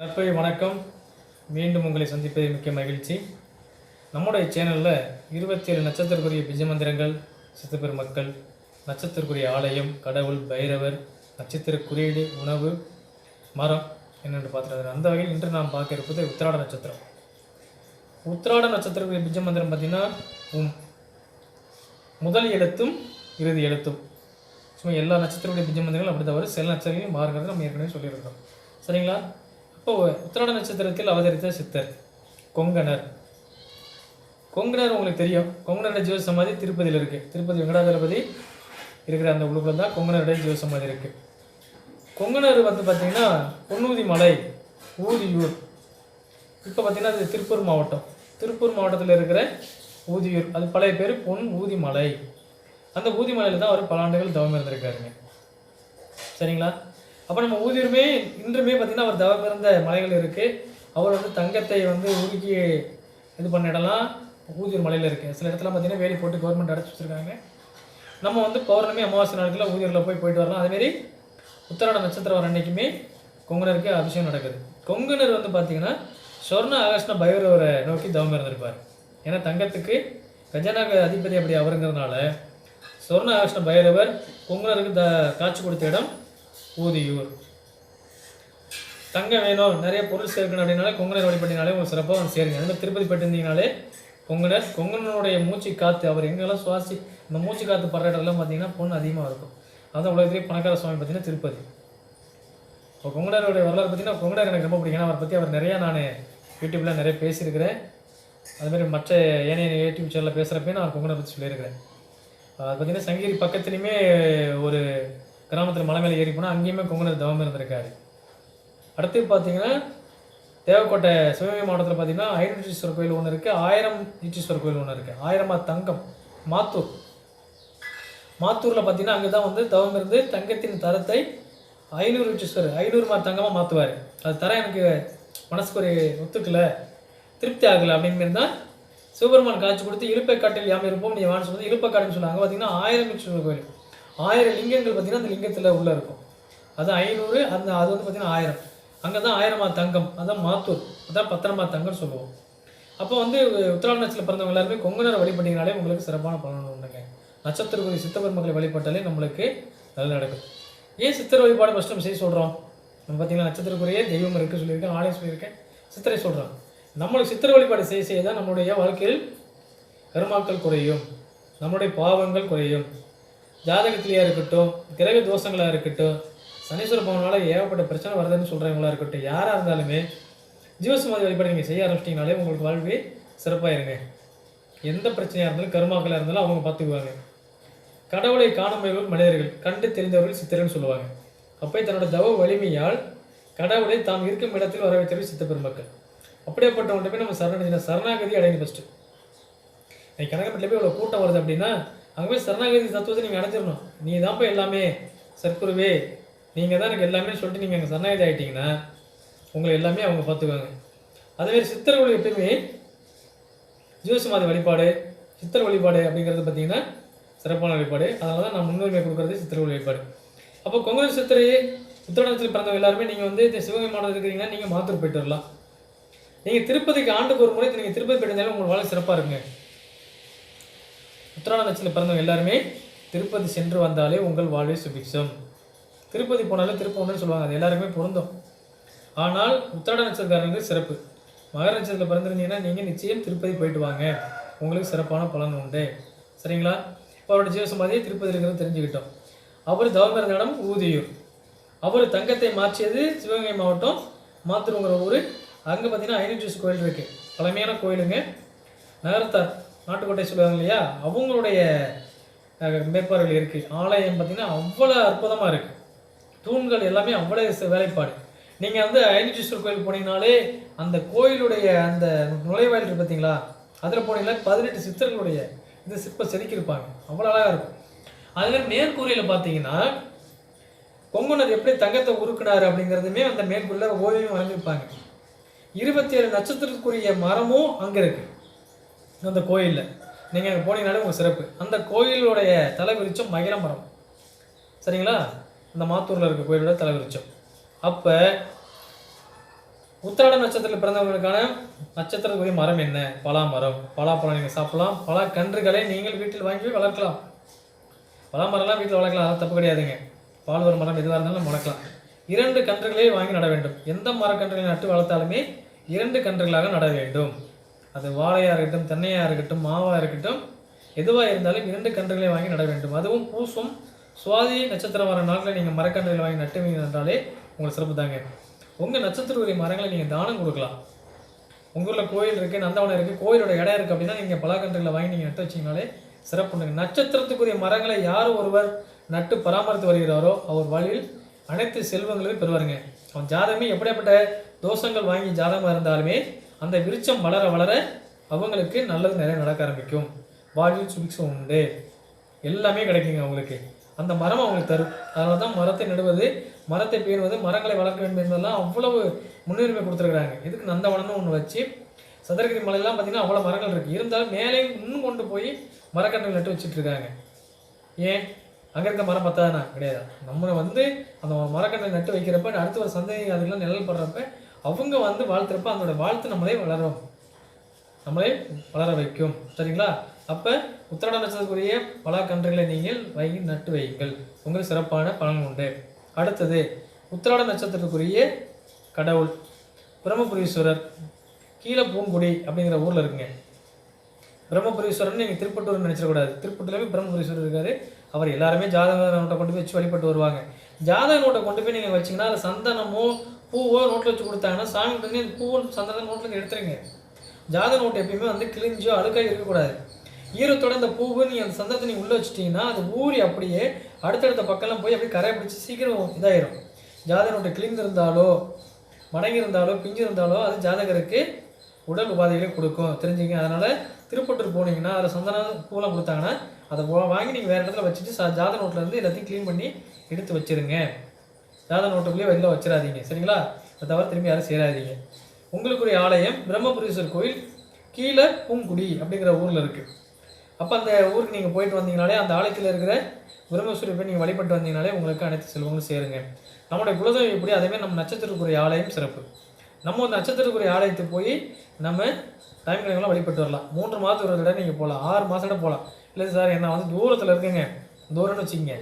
நற்பை வணக்கம். மீண்டும் உங்களை சந்திப்பதில் மிக்க மகிழ்ச்சி. நம்முடைய சேனலில் இருபத்தேழு நட்சத்திரக்குரிய பிஜமந்திரங்கள் சித்தப்பெருமக்கள் நட்சத்திரக்குரிய ஆலயம் கடவுள் பைரவர் நட்சத்திர குறியீடு உணவு மரம் என்னென்று பார்த்துருக்காரு அந்த வகையில் இன்று நாம் பார்க்க இருப்பது உத்திராட நட்சத்திரம். உத்திராட நட்சத்திரக்குரிய பிஜமந்திரம் பார்த்தீங்கன்னா உம் முதல் எழுத்தும் இறுதி எழுத்தும். சும்மா எல்லா நட்சத்திரங்களுடைய பிஜமந்திரங்களும் அப்படி தவிர சில நட்சத்திரங்களையும் மாறுகிறது நம்ம ஏற்கனவே சொல்லியிருக்கோம் சரிங்களா? இப்போ உத்திராட நட்சத்திரத்தில் அவதரித்த சித்தர் கொங்கணர் கொங்கணர் உங்களுக்கு தெரியும். கொங்கனருடைய ஜீவ சமாதி திருப்பதியில் இருக்குது திருப்பதி வெங்கடாதளபதி இருக்கிற அந்த உள்ளுக்குள்ள தான் கொங்கனருடைய ஜீவ சமாதி இருக்குது கொங்கணர் வந்து பார்த்திங்கன்னா பொன்னூதி மலை ஊதியூர். இப்போ பார்த்தீங்கன்னா அது திருப்பூர் மாவட்டம். திருப்பூர் மாவட்டத்தில் இருக்கிற ஊதியூர். அது பழைய பேர் பொன் ஊதி மலை அந்த ஊதி மலையில் தான் அவர் பல ஆண்டுகள் தவம் இருந்திருக்காருங்க. சரிங்களா? அப்போ நம்ம ஊதியூருமே இன்றுமே பார்த்திங்கன்னா அவர் தவம் இருந்த மலைகள் இருக்குது அவர் வந்து தங்கத்தை வந்து உருக்கி இது பண்ண இடம்லாம் ஊதியூர் மலையில் இருக்குது சில இடத்துல பார்த்தீங்கன்னா வேலி போட்டு கவர்மெண்ட் அடைச்சி வச்சுருக்காங்க. நம்ம வந்து பௌர்ணமி அமாவாசை நாட்களில் ஊதியூரில் போய் போயிட்டு வரலாம். அதேமாரி உத்தராட நட்சத்திரம் வர அன்னைக்குமே கொங்குனருக்கு அபிஷேகம் நடக்குது. கொங்குனர் வந்து பார்த்திங்கன்னா சொர்ண ஆகர்ஷ்ண பைரவரை நோக்கி தவம் இருந்திருப்பார் ஏன்னா தங்கத்துக்கு கஜனாக அதிபதி அப்படி அவருங்கிறதுனால சொர்ண ஆகர்ஷ்ண பைரவர் கொங்குனருக்கு த காட்சி கொடுத்த இடம் ஊதியூர். தங்கம் வேணும் நிறைய பொருள் சேர்க்கணும் அப்படின்னாலே கொங்கனர் வழிபட்டினாலே உங்களுக்கு சிறப்பாக வந்து சேருங்க. அதே திருப்பதி போயிட்டு கொங்கனர் கொங்கனனுடைய மூச்சு காற்று அவர் எங்கெல்லாம் சுவாசி இந்த மூச்சு காற்று படுற இடத்துலாம் பார்த்தீங்கன்னா பொண்ணு அதிகமாக இருக்கும். அதான் உலகத்திலே பணக்கார சுவாமி பார்த்தீங்கன்னா திருப்பதி. இப்போ கொங்கனருடைய வரலாறு பார்த்தீங்கன்னா கொங்கனர் எனக்கு ரொம்ப பிடிக்கும். அவரை பற்றி அவர் நிறையா நான் யூடியூப்பில் நிறைய பேசியிருக்கிறேன். அதுமாதிரி மற்ற ஏனைய யூடியூப் சேனலில் பேசுகிறப்பே நான் கொங்கனை பற்றி சொல்லியிருக்கிறேன். அது பார்த்தீங்கன்னா சங்ககிரி பக்கத்துலேயுமே ஒரு கிராமத்தில் மலை மேலே ஏறி போனால் அங்கேயுமே கொங்குனர் தவம் இருந்திருக்காரு. அடுத்து பார்த்தீங்கன்னா தேவக்கோட்டை சிவகங்கை மாவட்டத்தில் பார்த்தீங்கன்னா ஐநூற்றீஸ்வரர் கோயில் ஒன்று இருக்குது ஆயிரம் ஈட்டீஸ்வரர் கோயில் ஒன்று இருக்குது ஆயிரமா தங்கம் மாத்தூர். மாத்தூரில் பார்த்தீங்கன்னா அங்கே தான் வந்து தவம் இருந்து தங்கத்தின் தரத்தை ஐநூறு ஈட்டீஸ்வரர் ஐநூறு மார் தங்கமாக மாற்றுவார் அது தர எனக்கு மனசுக்கு ஒரு ஒத்துக்கலை திருப்தி ஆகலை அப்படின்னு தான் சிவபெருமான் காட்சி கொடுத்து இழுப்பைக்காட்டில் யாம் இருப்போம் நீ வான்னு சொல்லி காட்டுன்னு சொன்னாங்க. பார்த்தீங்கன்னா ஆயிரம் ஈட்டீஸ்வரர் கோயில். ஆயிரம் லிங்கங்கள் பார்த்தீங்கன்னா அந்த லிங்கத்தில் உள்ளே இருக்கும். அது ஐநூறு அந்த அது வந்து பார்த்தீங்கன்னா ஆயிரம். அங்கே தான் ஆயிரமா தங்கம் அதான் மாத்தூர் அதான் பத்திரமா தங்கம்னு சொல்லுவோம். அப்போ வந்து உத்திராட நட்சத்திரம் பிறந்தவங்க எல்லாருமே கொங்குனரை வழிபட்டீங்கனாலே உங்களுக்கு சிறப்பான பலன் உண்டுங்க. நட்சத்திர குறி சித்தபெருமக்களை வழிபட்டாலே நம்மளுக்கு நல்ல நடக்கும். ஏன் சித்திர வழிபாடு ஃபஸ்ட் நம்ம செய்ய சொல்கிறோம் நம்ம பார்த்தீங்கன்னா நட்சத்திரக்குரிய தெய்வம் இருக்குது சொல்லியிருக்கேன் ஆலயம் சொல்லியிருக்கேன். சித்திரை சொல்கிறோம் நம்மளுக்கு சித்திர வழிபாடு செய்ய செய்ய தான் நம்மளுடைய வாழ்க்கையில் கருமாக்கள் குறையும். நம்முடைய பாவங்கள் குறையும். ஜாதகத்திலேயே இருக்கட்டும் கிரக தோஷங்களாக இருக்கட்டும் சனீஸ்வர பவனால் ஏகப்பட்ட பிரச்சனை வருதுன்னு சொல்கிறவங்களா இருக்கட்டும் யாராக இருந்தாலுமே ஜீவசமாதி வழிபாடு நீங்கள் செய்ய ஆரம்பிச்சிட்டிங்கனாலே உங்களுக்கு வாழ்வே சிறப்பாக இருங்க எந்த பிரச்சனையாக இருந்தாலும் கருமாக்களாக இருந்தாலும் அவங்க பார்த்துக்குவாங்க. கடவுளை காணும்பவர்கள் மனிதர்கள் கண்டு தெரிந்தவர்கள் சித்தர்னு சொல்லுவாங்க. அப்போ தன்னோட தவ வலிமையால் கடவுளை தாம் இருக்கும் இடத்தில் வர வைத்தவர்கள் சித்த பெருமக்கள். அப்படியேப்பட்டவங்கள்ட்ட போய் நம்ம சரணடைஞ்சின சரணாகதி அடையணும் ஃபஸ்ட்டு இன்னைக்கு கனகப்பட்டில் போய் இவ்வளோ கூட்டம் வருது அப்படின்னா அங்கே சரணாகதி தத்துவத்தை நீங்கள் அடைஞ்சிடணும் நீ தான்ப்பா எல்லாமே. சர்க்குருவே. நீங்கள் தான் எனக்கு எல்லாமே சொல்லிட்டு நீங்கள் அங்கே சரணாகதி ஆகிட்டீங்கன்னா உங்களை எல்லாமே அவங்க பார்த்துக்குவாங்க. அதேமாரி சித்தர்களுடைய எப்பயுமே ஜீவசமாதி வழிபாடு சித்தர் வழிபாடு அப்படிங்கிறது பார்த்தீங்கன்னா சிறப்பான வழிபாடு. அதனால தான் நான் முன்னுரிமை கொடுக்குறது சித்தர்கள் வழிபாடு. அப்போ கொங்கு சித்திரை உத்தரநத்தில் பிறந்தவங்க எல்லாருமே நீங்கள் வந்து இந்த சிவகங்கை மாவட்டத்தில் இருக்கிறீங்கன்னா நீங்கள் மாத்தூர் போயிட்டு வரலாம். நீங்கள் திருப்பதிக்கு ஆண்டுக்கு ஒரு முறை நீங்கள் திருப்பதி போயிட்டு இருந்தாலும் உங்கள் வாழை சிறப்பாக இருக்குங்க. உத்திராட நட்சத்திரம் பிறந்தவங்க எல்லாருமே திருப்பதி சென்று வந்தாலே உங்கள் வாழ்வே சுபிக்ஷம். திருப்பதி போனாலே திருப்பம்னு சொல்லுவாங்க. அது எல்லாருக்குமே பொருந்தும். ஆனால் உத்திராட நட்சத்திரக்காரங்களுக்கு சிறப்பு. மகர நட்சத்திரத்தில் பிறந்திருந்தீங்கன்னா நீங்கள் நிச்சயம் திருப்பதி போயிட்டு வாங்க. உங்களுக்கு சிறப்பான பலன் உண்டு. சரிங்களா? இப்போ அவரோட ஜீவசமாதியை திருப்பதி இருக்கிறது தெரிஞ்சுக்கிட்டோம். அவர் தவம் இடம் ஊதியூர். அவர் தங்கத்தை மாற்றியது சிவகங்கை மாவட்டம் மாத்தூருங்கிற ஊர். அங்கே பார்த்தீங்கன்னா ஐநூற்றி கோயில் இருக்குது பழமையான கோயிலுங்க. நகரத்தார். நாட்டுக்கோட்டை சொல்லுவாங்க இல்லையா? அவங்களுடைய மேற்பார்கள் மேற்பார்வையில் இருக்குது ஆலயம் பார்த்தீங்கன்னா அவ்வளோ அற்புதமாக இருக்குது தூண்கள் எல்லாமே அவ்வளோ வேலைப்பாடு. நீங்கள் வந்து ஐநூற்றீஸ்வரர் கோயில் போனீங்கனாலே அந்த கோயிலுடைய அந்த நுழைவாயில் இருக்குது பார்த்தீங்களா? அதில் போனீங்கன்னா பதினெட்டு சித்தர்களுடைய இந்த சிற்ப செதுக்கியிருப்பாங்க. அவ்வளோ அழகாக இருக்கும். அதுமாதிரி மேற்கூரையில் பார்த்தீங்கன்னா கொங்குனர் எப்படி தங்கத்தை உருக்கினார் அப்படிங்கிறதுமே அந்த மேற்கூரில் ஓவியம் வழங்கியிருப்பாங்க இருபத்தி ஏழு நட்சத்திரத்துக்குரிய மரமும் அங்கே இருக்குது அந்த கோயிலில். நீங்கள் அங்கே போனீங்கனாலே உங்கள் சிறப்பு. அந்த கோயிலுடைய தலைவிரிச்சம் மகிழ மரம் சரிங்களா? இந்த மாத்தூரில் இருக்க கோயிலோட தலைவிரிச்சம். அப்போ உத்திராட நட்சத்திரத்தில் பிறந்தவர்களுக்கான நட்சத்திரத்துக்குரிய மரம் என்ன? பலா மரம். பலாப்பழம் நீங்கள் சாப்பிடலாம். பலா கன்றுகளை நீங்கள் வீட்டில் வாங்கி வளர்க்கலாம். பலா மரம்லாம் வீட்டில் வளர்க்கலாம். அது தப்பு கிடையாதுங்க. பால் ஒரு மரம் எதுவாக இருந்தாலும் வளர்க்கலாம். இரண்டு கன்றுகளே வாங்கி நட வேண்டும். எந்த மரக்கன்றுகளை நட்டு வளர்த்தாலுமே இரண்டு கன்றுகளாக நட வேண்டும். அது வாழையாக இருக்கட்டும் தென்னையாக இருக்கட்டும் மாவாக இருக்கட்டும் எதுவாக இருந்தாலும் இரண்டு கன்றுகளை வாங்கி நட வேண்டும். அதுவும் பூசும். சுவாதி நட்சத்திரம் வர நாட்களில் நீங்கள் மரக்கன்றுகளை வாங்கி நட்டுவீங்க என்றாலே உங்களுக்கு சிறப்பு தாங்க. உங்கள் நட்சத்திரக்குரிய மரங்களை நீங்கள் தானம் கொடுக்கலாம். உங்கள் ஊரில் கோயில் இருக்குது நந்தவனம் இருக்குது கோயிலோட இடம் இருக்குது அப்படின்னா நீங்கள் பலாக்கன்றுகளை வாங்கி நீங்கள் நட்டு வச்சிங்கனாலே சிறப்புண்டுங்க நட்சத்திரத்துக்குரிய மரங்களை யார் ஒருவர் நட்டு பராமரித்து வருகிறாரோ அவர் வழியில் அனைத்து செல்வங்களையும் பெறுவாருங்க. அவன் ஜாதகமே எப்படியாப்பட்ட தோஷங்கள் வாங்கி ஜாதகமாக இருந்தாலுமே அந்த விருச்சம் வளர வளர அவங்களுக்கு நல்லது நிறைய நடக்க ஆரம்பிக்கும். வாழ்வில் சுபிக்ஷம் உண்டு. எல்லாமே கிடைக்குங்க அவங்களுக்கு. அந்த மரம் அவங்களுக்கு தரும். அதனால தான் மரத்தை நடுவது மரத்தை பேணுவது மரங்களை வளர்க்க வேண்டும் என்பதெல்லாம் அவ்வளவு முன்னுரிமை கொடுத்துருக்குறாங்க. இதுக்கு நந்தவனம்னு ஒன்று வச்சு சதுரகிரி மலையெல்லாம் பார்த்தீங்கன்னா அவ்வளோ மரங்கள் இருக்குது இருந்தாலும் மேலே இன்னும் கொண்டு போய் மரக்கன்றுகள் நட்டு வச்சுட்ருக்காங்க ஏன்? அங்கே இருக்க மரம் பத்தாதானா கிடையாது. நம்ம வந்து அந்த மரக்கன்றை நட்டு வைக்கிறப்ப அடுத்த ஒரு சந்தை அதுக்கெல்லாம் நிழல் படுறப்ப அவங்க வந்து வாழ்த்துறப்ப அதோட வாழ்த்து நம்மளே வளரும். நம்மளே வளர வைக்கும். சரிங்களா? அப்போ உத்திராட நட்சத்திரக்குரிய பல கன்றுகளை நீங்கள் வாங்கி நட்டு வையுங்கள். உங்களுக்கு சிறப்பான பலன் உண்டு. அடுத்தது உத்திராட நட்சத்திரத்துக்குரிய கடவுள் பிரம்மபுரீஸ்வரர் கீழே பூங்குடி அப்படிங்கிற ஊரில் இருக்குங்க. பிரம்மபுரீஸ்வரர்னு நீங்கள் திருப்பட்டூர் நினச்சிடக்கூடாது திருப்பட்டூர்லேயே பிரம்மபுரீஸ்வரர் இருக்கார். அவர் எல்லாருமே ஜாதக நோட்டை கொண்டு போய் வச்சு வழிபட்டு வருவாங்க. ஜாதக நோட்டை கொண்டு போய் நீங்கள் வச்சீங்கன்னா அது சந்தனமோ பூவோ நோட்டில் வச்சு கொடுத்தாங்கன்னா சாமி பண்ணி அந்த பூவோ சந்தனம் நோட்டில் எடுத்துருங்க. ஜாதக நோட்டு எப்பயுமே வந்து கிழிஞ்சோ அழுக்காக இருக்கக்கூடாது. ஈரத்தோட இந்த பூவு நீ அந்த சந்தத்தை நீ உள்ளே வச்சிட்டிங்கன்னா அது ஊறி அப்படியே அடுத்தடுத்த பக்கம்லாம் போய் அப்படியே கரையை பிடிச்சி சீக்கிரம் இதாயிரும். ஜாதக நோட்டு கிழிந்திருந்தாலோ மடங்கி இருந்தாலோ பிஞ்சு இருந்தாலோ அது ஜாதகருக்கு உடல் உபாதைகளை கொடுக்கும். தெரிஞ்சுங்க. அதனால் திருப்பட்டூர் போனீங்கன்னா அதில் சந்தன பூலாம் கொடுத்தாங்கன்னா அதை வாங்கி நீங்கள் வேறு இடத்துல வச்சுட்டு சா ஜாத நோட்டில் இருந்து எல்லாத்தையும் க்ளீன் பண்ணி எடுத்து வச்சிருங்க. ஜாத நோட்டுக்குள்ளேயே வெளில வச்சிடாதீங்க சரிங்களா? அதை தவிர திரும்பி யாரும் சேராதீங்க. உங்களுக்குரிய ஆலயம் பிரம்மபுரீஸ்வரர் கோயில் கீழே பூங்குடி அப்படிங்கிற ஊரில் இருக்குது அப்போ அந்த ஊருக்கு நீங்கள் போயிட்டு வந்தீங்கனாலே அந்த ஆலயத்தில் இருக்கிற பிரம்மேஸ்வரி போய் நீங்கள் வழிபட்டு வந்தீங்கனாலே உங்களுக்கு அனைத்து செல்வங்களும் சேருங்க. நம்முடைய குலதெய்வம் எப்படி? அதேமாதிரி நம்ம நட்சத்திரக்குரிய ஆலயம் சிறப்பு. நம்ம ஒரு நட்சத்திரக்குரிய ஆலயத்துக்கு போய் நம்ம டைம் வழிபட்டு வரலாம். மூன்று மாதத்துக்கு ஒரு தடவை நீங்கள் போகலாம். ஆறு மாதம் போகலாம். இல்லை சார் என்ன வந்து தூரத்தில் இருக்கேங்க. தூரம்னு வச்சுக்கங்க.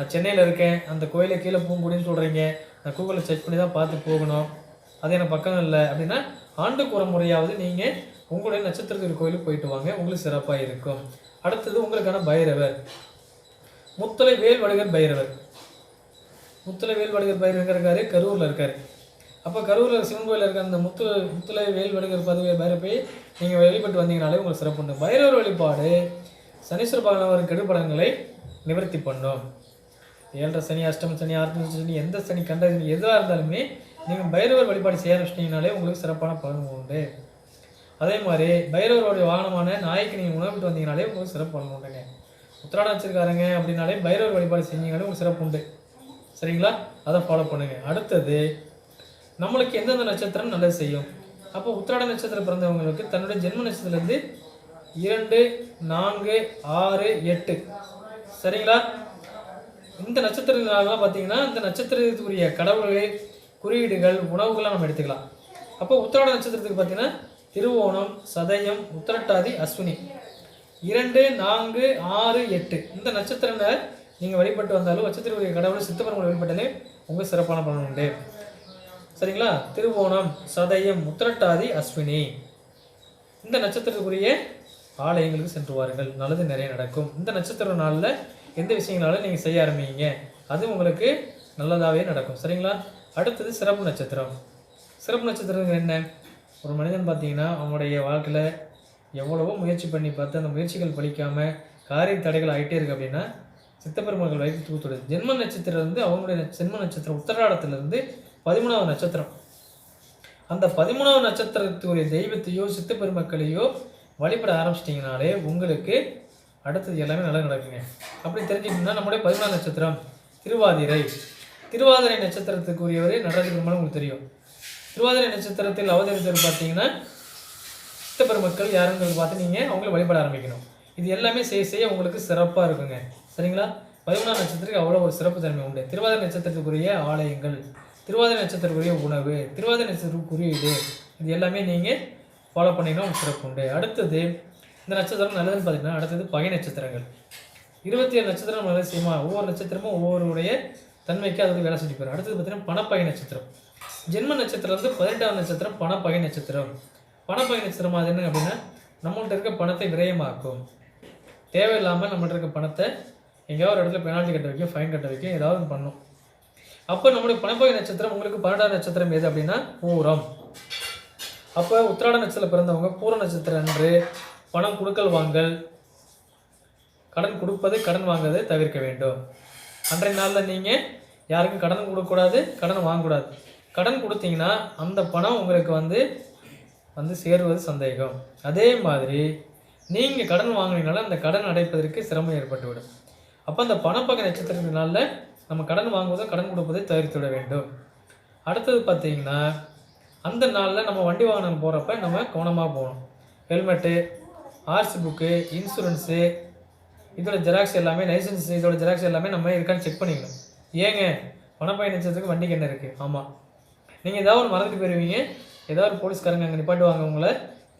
நான் சென்னையில் இருக்கேன். அந்த கோயிலை கீழே பூங்குடின்னு சொல்கிறீங்க நான் கூகுளில் செக் பண்ணி தான் பார்த்து போகணும். அது எனக்கு பக்கம் இல்லை. அப்படின்னா ஆண்டுக்கு ஒரு முறையாவது நீங்கள் உங்களுடைய நட்சத்திரத்தில் கோயிலுக்கு போயிட்டு வாங்க. உங்களுக்கு சிறப்பாக இருக்கும். அடுத்தது உங்களுக்கான பைரவர். முத்தலை வேல் வடுகர் பைரவர். முத்தலை வேல் வடுகர் பைரவர் இருக்காரு? கரூரில் இருக்கார். அப்போ கரூரில் சிவன் கோயில் இருக்க அந்த முத்து முத்தலை வேல் வடுகர் பதவி நீங்கள் வழிபட்டு வந்தீங்கனாலே உங்களுக்கு சிறப்பு உண்டு. பைரவர் வழிபாடு சனீஸ்வர பகவான் கெடுபடங்களை நிவர்த்தி பண்ணும். ஏழரை சனி அஷ்டம சனி ஆர்த்தம சனி எந்த சனி கண்ட சனி எதுவாக இருந்தாலுமே நீங்கள் பைரவர் வழிபாடு செய்ய ஆரம்பிச்சிட்டிங்கனாலே உங்களுக்கு சிறப்பான பலன் உண்டு. அதே மாதிரி பைரவருடைய வாகனமான நாய்க்கு நீங்கள் உணவிட்டு வந்தீங்கனாலே உங்களுக்கு சிறப்பு பலன் உண்டுங்க. உத்திராடம் வச்சுருக்காருங்க அப்படின்னாலே பைரவர் வழிபாடு செஞ்சீங்கனாலே உங்களுக்கு சிறப்பு உண்டு. சரிங்களா? அதை ஃபாலோ பண்ணுங்க. அடுத்தது நம்மளுக்கு எந்தெந்த நட்சத்திரம் நல்லது செய்யும்? அப்போ உத்திராட நட்சத்திரம் பிறந்தவங்களுக்கு தன்னுடைய ஜென்ம நட்சத்திரத்துலேருந்து இரண்டு நான்கு ஆறு எட்டு. சரிங்களா? இந்த நட்சத்திரங்களாலாம் பார்த்தீங்கன்னா இந்த நட்சத்திரத்துக்குரிய கடவுள்கள் குறியீடுகள் உணவுகள்லாம் நம்ம எடுத்துக்கலாம். அப்போ உத்திராட நட்சத்திரத்துக்கு பார்த்தீங்கன்னா திருவோணம் சதயம் உத்திரட்டாதி அஸ்வினி. இரண்டு நான்கு ஆறு எட்டு. இந்த நட்சத்திரங்களை நீங்கள் வழிபட்டு வந்தாலும் நட்சத்திரக்குரிய கடவுள் சித்தப்பெருமாள் வழிபட்டாலே உங்கள் சிறப்பான பலன் உண்டு. சரிங்களா? திருவோணம் சதயம் உத்திரட்டாதி அஸ்வினி. இந்த நட்சத்திரத்துக்குரிய ஆலயங்களுக்கு சென்று வாருங்கள். நல்லது நிறைய நடக்கும். இந்த நட்சத்திர நாளில் எந்த விஷயங்களாலும் நீங்கள் செய்ய ஆரம்பிங்க? அது உங்களுக்கு நல்லதாகவே நடக்கும். சரிங்களா? அடுத்தது சிறப்பு நட்சத்திரம். சிறப்பு நட்சத்திரம் என்ன? ஒரு மனிதன் பார்த்தீங்கன்னா அவனுடைய வாழ்க்கையில் எவ்வளவோ முயற்சி பண்ணி பார்த்து அந்த முயற்சிகள் பலிக்காமல் காரிய தடைகள் ஆகிட்டே இருக்குது அப்படின்னா சித்தப்பெருமகள் வயிற்று தூத்துடுது ஜென்ம நட்சத்திரம் வந்து அவங்களுடைய ஜென்ம நட்சத்திரம் உத்தராடத்திலிருந்து பதிமூணாவது நட்சத்திரம். அந்த பதிமூணாவது நட்சத்திரத்துடைய தெய்வத்தையோ சித்த பெருமக்களையோ வழிபட ஆரம்பிச்சிட்டிங்கனாலே உங்களுக்கு அடுத்தது எல்லாமே நல்லா நடக்குங்க. அப்படி தெரிஞ்சுக்கணும்னா நம்முடைய பதினாலு நட்சத்திரம் திருவாதிரை. திருவாதிரை நட்சத்திரத்துக்குரியவரே நடராஜ பெருமாள் உங்களுக்கு தெரியும். திருவாதிரை நட்சத்திரத்தில் அவதரித்தவர் பார்த்தீங்கன்னா சித்த பெருமக்கள் யாருங்கிறது பார்த்து நீங்கள் அவங்கள வழிபட ஆரம்பிக்கணும். இது எல்லாமே செய்ய செய்ய உங்களுக்கு சிறப்பாக இருக்குங்க. சரிங்களா? பதிமூணாம் நட்சத்திரத்துக்கு அவ்வளோ ஒரு சிறப்பு தன்மை உண்டு. திருவாதிரை நட்சத்திரத்துக்குரிய ஆலயங்கள் திருவாதிரை நட்சத்திரத்துக்குரிய உணவு திருவாதிரை நட்சத்திரத்துக்குரிய இது இது எல்லாமே நீங்கள் ஃபாலோ பண்ணிங்கன்னா உங்களுக்கு சிறப்பு உண்டு. அடுத்தது இந்த நட்சத்திரம் நல்லதுன்னு பார்த்தீங்கன்னா அடுத்தது பகை நட்சத்திரங்கள். இருபத்தி ஏழு நட்சத்திரம் நல்லது செய்யுமா ஒவ்வொரு நட்சத்திரமும் ஒவ்வொருடைய தன்மைக்கு அது வந்து வேலை செஞ்சு போயிடும். அடுத்தது பார்த்தீங்கன்னா பணப்பகை நட்சத்திரம். ஜென்ம நட்சத்திரம் வந்து பதினெட்டாம் நட்சத்திரம் பணப்பகை நட்சத்திரம். பணப்பகை நட்சத்திரம் அது என்ன அப்படின்னா நம்மள்ட்ட இருக்க பணத்தை விரயமாக்கும். தேவையில்லாமல் நம்மள்ட்ட இருக்க பணத்தை எங்கேயாவது ஒரு இடத்துல பெனால்ட்டி கட்ட வைக்கும் ஃபைன் கட்ட வைக்கும் ஏதாவது பண்ணும். அப்போ நம்முடைய பணப்பகை நட்சத்திரம் உங்களுக்கு பன்னெண்டாம் நட்சத்திரம் எது அப்படின்னா பூரம். அப்போ உத்திராட நட்சத்திரம் பிறந்தவங்க பூர நட்சத்திரம் அன்று பணம் கொடுக்கல் வாங்கல். கடன் கொடுப்பது கடன் வாங்குவதை தவிர்க்க வேண்டும். அன்றைய நாளில் நீங்கள் யாருக்கும் கடன் கொடுக்கக்கூடாது கடன் வாங்கக்கூடாது. கடன் கொடுத்தீங்கன்னா அந்த பணம் உங்களுக்கு வந்து வந்து சேருவது சந்தேகம். அதே மாதிரி நீங்கள் கடன் வாங்கினீங்கனால அந்த கடன் அடைப்பதற்கு சிரமம் ஏற்பட்டுவிடும். அப்போ அந்த பணப்பகை நட்சத்திரத்தினால நம்ம கடன் வாங்குவதோ கடன் கொடுப்பதை தவிர்த்து விட வேண்டும். அடுத்தது பார்த்தீங்கன்னா அந்த நாளில் நம்ம வண்டி வாகனம் போகிறப்ப நம்ம கவனமாக போகணும். ஹெல்மெட்டு ஆர்சி புக்கு இன்சூரன்ஸு இதோட ஜெராக்ஸ் எல்லாமே லைசன்ஸ் இதோட ஜெராக்ஸ் எல்லாமே நம்ம இருக்கான்னு செக் பண்ணிக்கணும் ஏங்க? பணப்பயன் நட்சத்திரத்துக்கு வண்டிக்கு என்ன இருக்குது ஆமாம் நீங்கள் ஏதாவது ஒரு மறந்துட்டு போயிருவீங்க. ஏதாவது ஒரு போலீஸ்காரங்க அங்கே நிப்பாட்டுவாங்க உங்களை.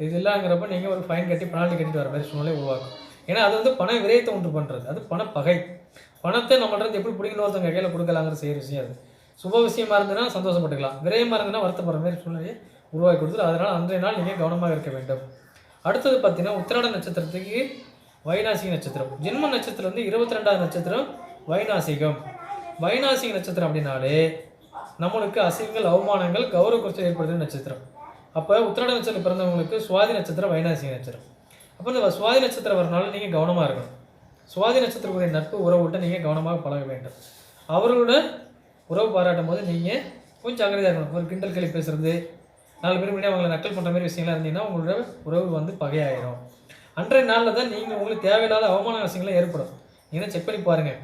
இது இல்லைங்கிறப்ப நீங்கள் ஒரு ஃபைன் கட்டி பெனால்ட்டி கட்டிட்டு வர மாதிரி சூழ்நிலை உருவாக்கும். ஏன்னா அது வந்து பண விரயத்தை உண்டு பண்ணுறது அது பணப்பகை. பணத்தை நம்மள்ட்ட எப்படி பிடிக்கணும் ஒருத்தவங்க கையில் கொடுக்கலாங்கிற செய்கிற விஷயம் அது. சுப விஷயமா இருந்ததுன்னா சந்தோஷப்பட்டுக்கலாம். விரயமாக இருந்ததுன்னா வருத்தப்படுற மாதிரி சூழ்நிலையை உருவாக்கி கொடுத்துரு அதனால் அன்றைய நாள் நீங்கள் கவனமாக இருக்க வேண்டும். அடுத்தது பார்த்தீங்கன்னா உத்திராட நட்சத்திரத்துக்கு வைநாசிக நட்சத்திரம். ஜென்ம நட்சத்திரம் வந்து இருபத்தி ரெண்டாவது நட்சத்திரம் வைநாசிகம் வைநாசிக நட்சத்திரம் அப்படின்னாலே நம்மளுக்கு அசிங்கங்கள் அவமானங்கள் கௌரவ குறைச்சல் ஏற்படுத்துகிற நட்சத்திரம். அப்போ உத்திராட நட்சத்திரம் பிறந்தவங்களுக்கு சுவாதி நட்சத்திரம் வைநாசிக நட்சத்திரம். அப்போ இந்த சுவாதி நட்சத்திரம் வரனால நீங்கள் கவனமாக இருக்கணும். சுவாதி நட்சத்திரத்துடைய நட்பு உறவுகிட்ட நீங்கள் கவனமாக பழக வேண்டும். அவர்களோட உறவு பாராட்டும் போது நீங்கள் கொஞ்சம் ஜாக்கிரதையாக இருக்கணும். ஒரு கிண்டல் கிளி பேசுகிறது நாலு பேர் முன்னாடி அவங்களை நக்கல் பண்ணுற மாதிரி விஷயங்கள்லாம் இருந்தீங்கன்னா உங்களோட உறவு வந்து பகையாயிரும். அன்றைய நாளில் தான் நீங்கள் உங்களுக்கு தேவையில்லாத அவமான விஷயங்களும் ஏற்படும். நீங்கள் செக் பண்ணி பாருங்கள்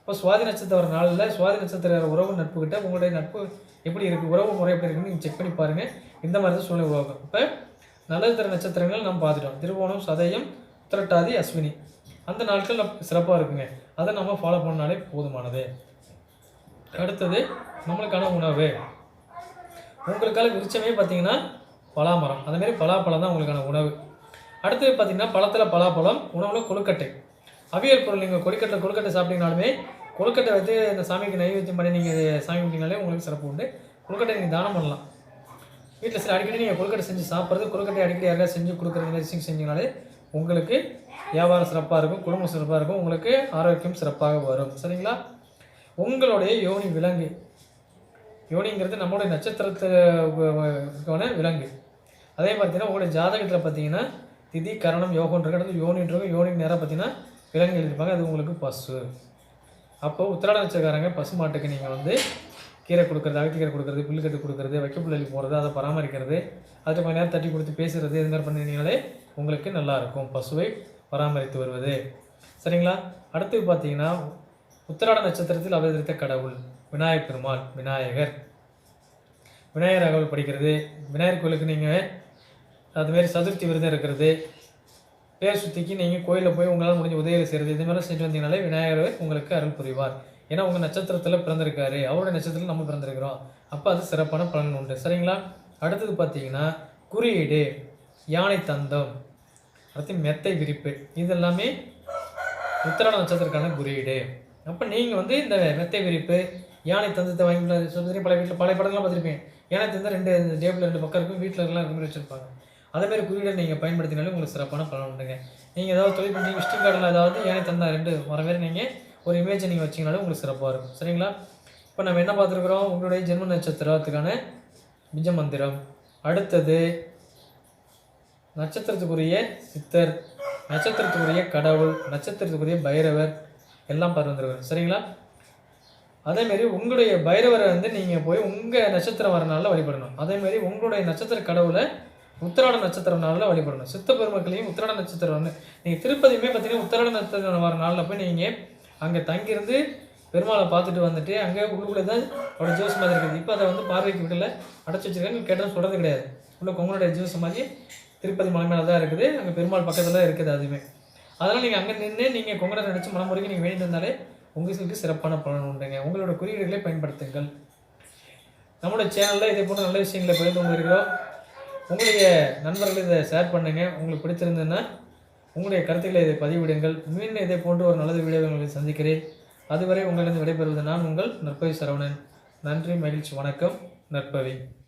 இப்போ சுவாதி நட்சத்திர வர நாளில் சுவாதி நட்சத்திர உறவு நட்பு கிட்ட உங்களுடைய நட்பு எப்படி இருக்குது உறவு முறை எப்படி இருக்குன்னு நீங்கள் செக் பண்ணி பாருங்கள் இந்த மாதிரி தான் சூழ்நிலை உருவாகும். இப்போ நல்லது நட்சத்திரங்கள் நம்ம பார்த்துட்டோம். திருவோணம் சதயம் உத்திரட்டாதி அஸ்வினி. அந்த நாட்கள் சிறப்பாக இருக்குங்க. அதை நம்ம ஃபாலோ பண்ணாலே போதுமானது. அடுத்தது நம்மளுக்கான உணவு. உங்களுக்கான விருச்சமே பார்த்தீங்கன்னா பலாமரம். அதுமாரி பலாப்பழம் தான் உங்களுக்கான உணவு. அடுத்தது பார்த்தீங்கன்னா பழத்தில் பலாப்பழம் உணவில் கொழுக்கட்டை. அவியல் பொருள் நீங்கள் கொழுக்கட்டை கொழுக்கட்டை சாப்பிட்டீங்கனாலுமே கொழுக்கட்டை வச்சு இந்த சாமிக்கு நைவேத்தியம் பண்ணி நீங்கள் சாமி கும்பிட்டீங்கனாலே உங்களுக்கு சிறப்பு உண்டு. கொழுக்கட்டை நீங்கள் தானம் பண்ணலாம். வீட்டில் சில அடிக்கடி நீங்கள் கொழுக்கட்டை செஞ்சு சாப்பிட்றது கொழுக்கட்டை அடிக்கடி யாராவது செஞ்சு கொடுக்குறது மாதிரி விஷயம் செஞ்சீங்கனாலே உங்களுக்கு வியாபாரம் சிறப்பாக இருக்கும் குடும்பம் சிறப்பாக இருக்கும் உங்களுக்கு ஆரோக்கியம் சிறப்பாக வரும். சரிங்களா? உங்களுடைய யோனி விலங்கு. யோனிங்கிறது நம்மளுடைய நட்சத்திரத்துக்கான விலங்கு. அதே பார்த்தீங்கன்னா உங்களுடைய ஜாதகத்தில் பார்த்தீங்கன்னா திதி கரணம் யோகன்றது யோனின்றது யோனி யோனிக்கு நேராக பார்த்தீங்கன்னா விலங்கு எழுதிருப்பாங்க அது உங்களுக்கு பசு. அப்போது உத்திராட நட்சத்திரக்காரங்க பசு மாட்டுக்கு நீங்கள் வந்து கீரை கொடுக்குறது அகத்திக்கீரை கொடுக்குறது புல்லுக்கட்டு கொடுக்குறது வைக்கப்புள்ளி போகிறது அதை பராமரிக்கிறது அதை கொஞ்சம் நேரம் தட்டி கொடுத்து பேசுகிறது இது மாதிரி பண்ணினீங்களே உங்களுக்கு நல்லாயிருக்கும் பசுவை பராமரித்து வருவது. சரிங்களா? அடுத்து பார்த்தீங்கன்னா உத்திராட நட்சத்திரத்தில் அவதரித்த கடவுள். விநாயகர் பெருமாள் விநாயகர். விநாயகர் அகவல் படிக்கிறது. விநாயகர் கோயிலுக்கு நீங்கள் அதுமாரி சதுர்த்தி விரதம் இருக்கிறது. பேர் சுத்திக்கு நீங்கள் கோயிலில் போய் உங்களால் முடிஞ்ச உதவிகளை செய்கிறது இது மாதிரிலாம் செஞ்சு வந்தீங்கனாலே விநாயகர் உங்களுக்கு அருள் புரிவார். ஏன்னா உங்கள் நட்சத்திரத்தில் பிறந்திருக்காரு. அவருடைய நட்சத்திரத்தில் நம்ம பிறந்திருக்கிறோம். அப்போ அது சிறப்பான பலன் உண்டு. சரிங்களா? அடுத்தது பார்த்தீங்கன்னா குறியீடு யானை தந்தம். அடுத்து மெத்தை விரிப்பு. இதெல்லாமே உத்திராட நட்சத்திரக்கான குறியீடு. அப்போ நீங்கள் வந்து இந்த மெத்தை விரிப்பு யானை தந்தத்தை வாங்கி சொல்லி பல வீட்டில் பழைய படங்கள்லாம் பார்த்துருப்பேன் யானை தந்தம் ரெண்டு டேபிள் ரெண்டு பக்கம் இருக்கும் வீட்டில் எல்லாம் இருக்க மாதிரி வச்சுருப்பாங்க. அதே மாதிரி குறியீடை நீங்கள் பயன்படுத்தினாலே உங்களுக்கு சிறப்பான பலன் உண்டுங்க. நீங்கள் ஏதாவது தொழில் பண்ணி விசிட்டிங் கார்டில் ஏதாவது யானை தந்தா ரெண்டு வர மாதிரி நீங்கள் ஒரு இமேஜை நீங்கள் வச்சிங்கனாலும் உங்களுக்கு சிறப்பாக இருக்கும். சரிங்களா? இப்போ நம்ம என்ன பார்த்துருக்குறோம்? உங்களுடைய ஜென்ம நட்சத்திரத்துக்கான பிஜ மந்திரம். அடுத்தது நட்சத்திரத்துக்குரிய சித்தர் நட்சத்திரத்துக்குரிய கடவுள் நட்சத்திரத்துக்குரிய பைரவர் எல்லாம் பறந்துருவார் சரிங்களா? அதேமாரி உங்களுடைய பைரவரை வந்து நீங்கள் போய் உங்கள் நட்சத்திரம் வர நாளில் வழிபடணும். அதேமாரி உங்களுடைய நட்சத்திர கடவுளை உத்திராட நட்சத்திரம் நாளில் வழிபடணும். சித்த பெருமக்களையும் உத்திராட நட்சத்திரம் வந்து நீங்கள் திருப்பதியுமே பார்த்தீங்கன்னா உத்திராட நட்சத்திரம் வர நாளில் போய் நீங்கள் அங்கே தங்கியிருந்து பெருமாளை பார்த்துட்டு வந்துட்டு அங்கே உள்ளுக்குள்ளே தான் அவரோட ஜோஸ் மாதிரி இருக்குது. இப்போ அதை வந்து பார்வைக்கு விடல. அடைச்சி வச்சிருக்காங்க. கேட்டால் சொல்கிறது கிடையாது. உள்ள கொங்கனுடைய ஜோஸ் மாதிரி திருப்பதி மலை மேலே தான் இருக்குது. அங்கே பெருமாள் பக்கத்தில் தான் இருக்குது அதுவுமே. அதனால் நீங்கள் அங்கே நின்று நீங்கள் கொங்கனை நினச்சி மனம் முறைக்கு நீங்கள் வேண்டிட்டு வந்தாலே உங்களுக்கு சிறப்பான பலன் உண்டுங்க. உங்களோட குறியீடுகளை பயன்படுத்துங்கள். நம்மளோட சேனலில் இதே போன்ற நல்ல விஷயங்களை பகிர்ந்து கொண்டிருக்கிறோம். உங்களுடைய நண்பர்கள் இதை ஷேர் பண்ணுங்கள் உங்களுக்கு பிடிச்சிருந்ததுன்னா உங்களுடைய கருத்துக்களை இதை பதிவிடுங்கள். மீண்டும் இதை போன்று ஒரு நல்லது வீடியோ உங்களை சந்திக்கிறேன். அதுவரை உங்களிடம் விடைபெறுவது நான் உங்கள் நற்பவி சரவணன். நன்றி மகிழ்ச்சி வணக்கம். நற்பவி.